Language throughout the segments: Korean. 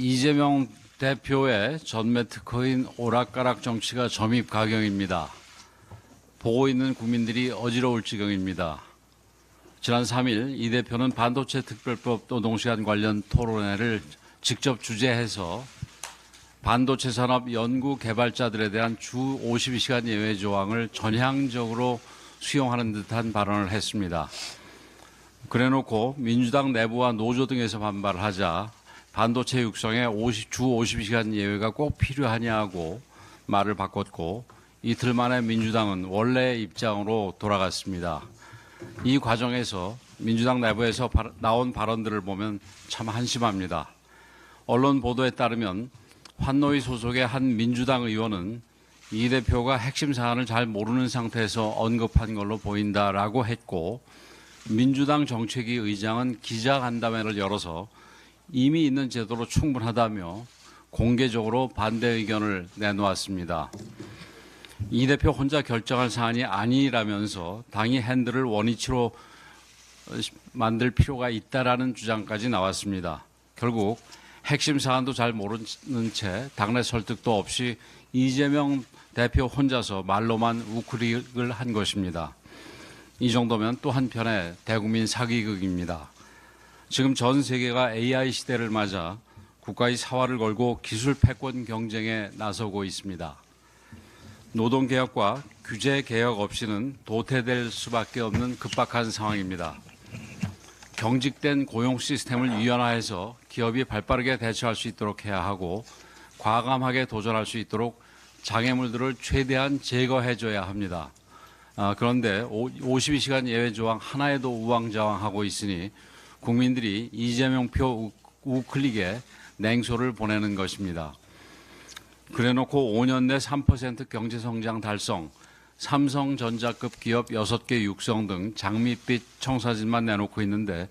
이재명 대표의 전매 특허인 오락가락 정치가 점입 가경입니다. 보고 있는 국민들이 어지러울 지경입니다. 지난 3일 이 대표는 반도체 특별법 노동시간 관련 토론회를 직접 주재해서 반도체 산업 연구 개발자들에 대한 주 52시간 예외 조항을 전향적으로 수용하는 듯한 발언을 했습니다. 그래놓고 민주당 내부와 노조 등에서 반발하자 반도체 육성에 50, 주 52시간 예외가 꼭 필요하냐고 말을 바꿨고 이틀 만에 민주당은 원래 입장으로 돌아갔습니다. 이 과정에서 민주당 내부에서 바- 나온 발언들을 보면 참 한심합니다. 언론 보도에 따르면 환노위 소속의 한 민주당 의원은 이 대표가 핵심 사안을 잘 모르는 상태에서 언급한 걸로 보인다라고 했고 민주당 정책위 의장은 기자간담회를 열어서 이미 있는 제도로 충분하다며 공개적으로 반대 의견을 내놓았습니다. 이 대표 혼자 결정할 사안이 아니라면서 당이 핸들을 원위치로 만들 필요가 있다라는 주장까지 나왔습니다. 결국 핵심 사안도 잘 모르는 채 당내 설득도 없이 이재명 대표 혼자서 말로만 우크릭을 한 것입니다. 이 정도면 또 한편의 대국민 사기극입니다. 지금 전 세계가 AI 시대를 맞아 국가의 사활을 걸고 기술 패권 경쟁에 나서고 있습니다. 노동 개혁과 규제 개혁 없이는 도태될 수밖에 없는 급박한 상황입니다. 경직된 고용 시스템을 유연화해서 기업이 발빠르게 대처할 수 있도록 해야 하고 과감하게 도전할 수 있도록 장애물들을 최대한 제거해줘야 합니다. 아, 그런데 52시간 예외 조항 하나에도 우왕좌왕하고 있으니 국민들이 이재명 표 우- 우클릭에 냉소를 보내는 것입니다. 그래놓고 5년 내 3% 경제성장 달성, 삼성전자급 기업 6개 육성 등 장밋빛 청사진만 내놓고 있는데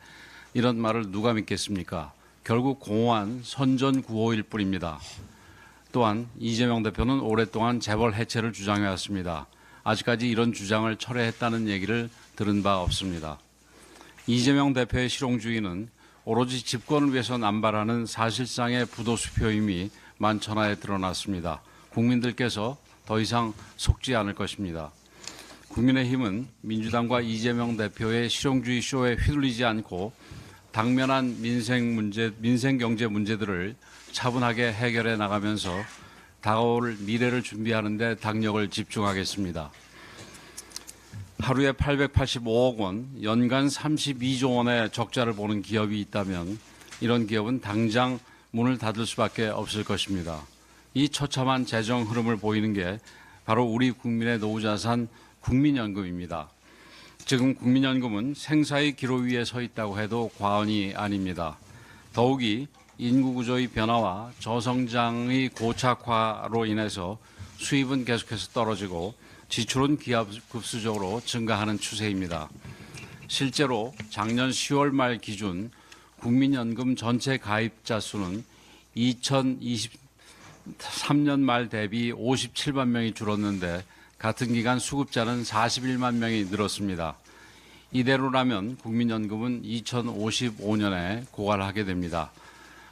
이런 말을 누가 믿겠습니까? 결국 공허한 선전 구호일 뿐입니다. 또한 이재명 대표는 오랫동안 재벌 해체를 주장해왔습니다. 아직까지 이런 주장을 철회했다는 얘기를 들은 바 없습니다. 이재명 대표의 실용주의는 오로지 집권을 위해서 남발하는 사실상의 부도수표임이 만천하에 드러났습니다. 국민들께서 더 이상 속지 않을 것입니다. 국민의힘은 민주당과 이재명 대표의 실용주의 쇼에 휘둘리지 않고 당면한 민생 문제, 민생 경제 문제들을 차분하게 해결해 나가면서 다가올 미래를 준비하는 데 당력을 집중하겠습니다. 하루에 885억 원, 연간 32조 원의 적자를 보는 기업이 있다면 이런 기업은 당장 문을 닫을 수밖에 없을 것입니다. 이 처참한 재정 흐름을 보이는 게 바로 우리 국민의 노후자산 국민연금입니다. 지금 국민연금은 생사의 기로 위에 서 있다고 해도 과언이 아닙니다. 더욱이 인구 구조의 변화와 저성장의 고착화로 인해서 수입은 계속해서 떨어지고 지출은 기하급수적으로 증가하는 추세입니다. 실제로 작년 10월 말 기준 국민연금 전체 가입자 수는 2023년 말 대비 57만 명이 줄었는데 같은 기간 수급자는 41만 명이 늘었습니다. 이대로라면 국민연금은 2055년에 고갈하게 됩니다.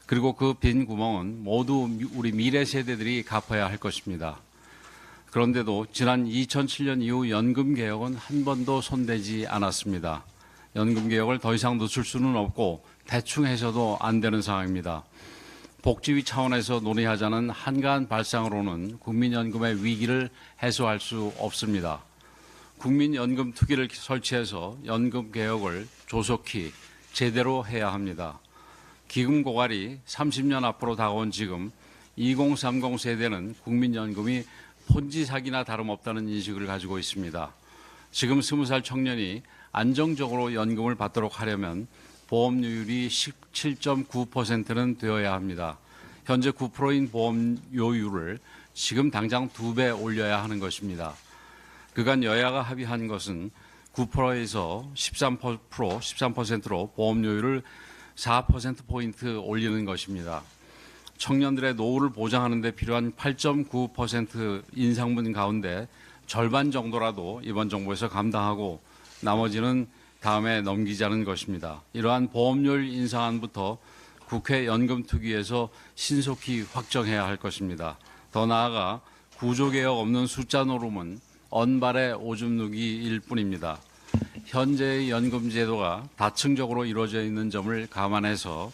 그리고 그 빈 구멍은 모두 미- 우리 미래 세대들이 갚아야 할 것입니다. 그런데도 지난 2007년 이후 연금 개혁은 한 번도 손대지 않았습니다. 연금 개혁을 더 이상 늦출 수는 없고 대충 해서도 안 되는 상황입니다. 복지위 차원에서 논의하자는 한가한 발상으로는 국민연금의 위기를 해소할 수 없습니다. 국민연금 투기를 설치해서 연금 개혁을 조속히 제대로 해야 합니다. 기금 고갈이 30년 앞으로 다가온 지금 2030 세대는 국민연금이 폰지 사기나 다름없다는 인식을 가지고 있습니다. 지금 20살 청년이 안정적으로 연금을 받도록 하려면 보험료율이 17.9%는 되어야 합니다. 현재 9%인 보험료율을 지금 당장 두 배 올려야 하는 것입니다. 그간 여야가 합의한 것은 9%에서 13%, 13%로 보험료율을 4%포인트 올리는 것입니다. 청년들의 노후를 보장하는 데 필요한 8.9% 인상분 가운데 절반 정도라도 이번 정부에서 감당하고 나머지는 다음에 넘기자는 것입니다. 이러한 보험료율 인상안부터 국회 연금특위에서 신속히 확정해야 할 것입니다. 더 나아가 구조개혁 없는 숫자 노름은 언발의 오줌 누기일 뿐입니다. 현재의 연금 제도가 다층적으로 이루어져 있는 점을 감안해서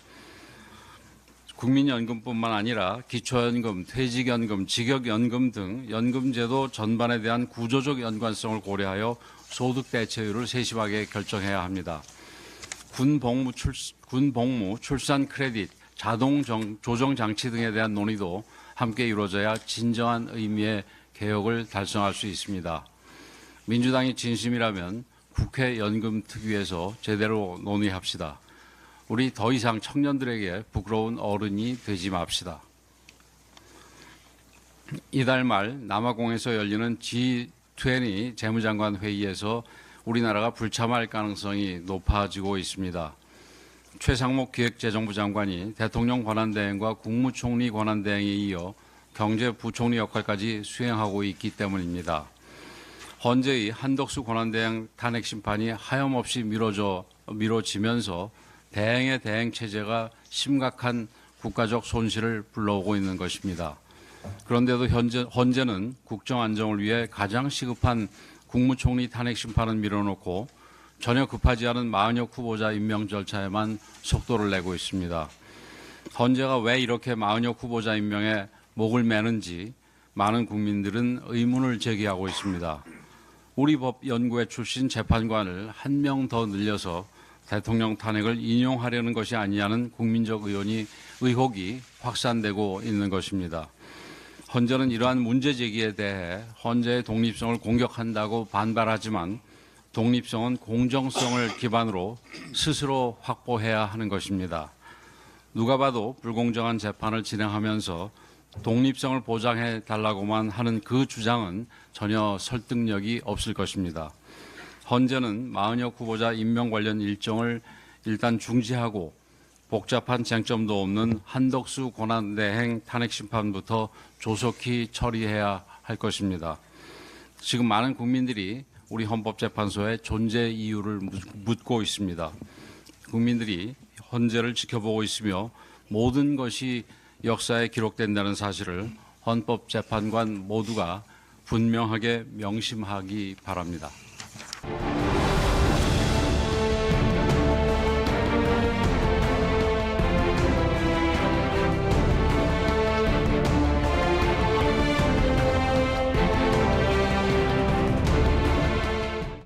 국민연금뿐만 아니라 기초연금, 퇴직연금, 직역연금 등 연금제도 전반에 대한 구조적 연관성을 고려하여 소득 대체율을 세심하게 결정해야 합니다. 군 복무, 출, 군 복무 출산 크레딧, 자동 정- 조정 장치 등에 대한 논의도 함께 이루어져야 진정한 의미의 개혁을 달성할 수 있습니다. 민주당이 진심이라면 국회 연금 특위에서 제대로 논의합시다. 우리 더 이상 청년들에게 부끄러운 어른이 되지 맙시다. 이달 말 남아공에서 열리는 G20 재무장관 회의에서 우리나라가 불참할 가능성이 높아지고 있습니다. 최상목 기획재정부 장관이 대통령 권한대행과 국무총리 권한대행에 이어 경제부총리 역할까지 수행하고 있기 때문입니다. 헌재의 한덕수 권한대행 탄핵 심판이 하염없이 미뤄져 미뤄지면서 대행의 대행 체제가 심각한 국가적 손실을 불러오고 있는 것입니다. 그런데도 현재, 헌재는 국정 안정을 위해 가장 시급한 국무총리 탄핵 심판은 밀어놓고 전혀 급하지 않은 마은혁 후보자 임명 절차에만 속도를 내고 있습니다. 헌재가 왜 이렇게 마은혁 후보자 임명에 목을 매는지 많은 국민들은 의문을 제기하고 있습니다. 우리 법 연구회 출신 재판관을 한 명 더 늘려서 대통령 탄핵을 인용하려는 것이 아니냐는 국민적 의원이 의혹이 확산되고 있는 것입니다. 헌재는 이러한 문제 제기에 대해 헌재의 독립성을 공격한다고 반발하지만 독립성은 공정성을 기반으로 스스로 확보해야 하는 것입니다. 누가 봐도 불공정한 재판을 진행하면서 독립성을 보장해 달라고만 하는 그 주장은 전혀 설득력이 없을 것입니다. 헌재는 마은혁 후보자 임명 관련 일정을 일단 중지하고 복잡한 쟁점도 없는 한덕수 권한대행 탄핵 심판부터 조속히 처리해야 할 것입니다. 지금 많은 국민들이 우리 헌법재판소의 존재 이유를 묻고 있습니다. 국민들이 헌재를 지켜보고 있으며 모든 것이 역사에 기록된다는 사실을 헌법재판관 모두가 분명하게 명심하기 바랍니다.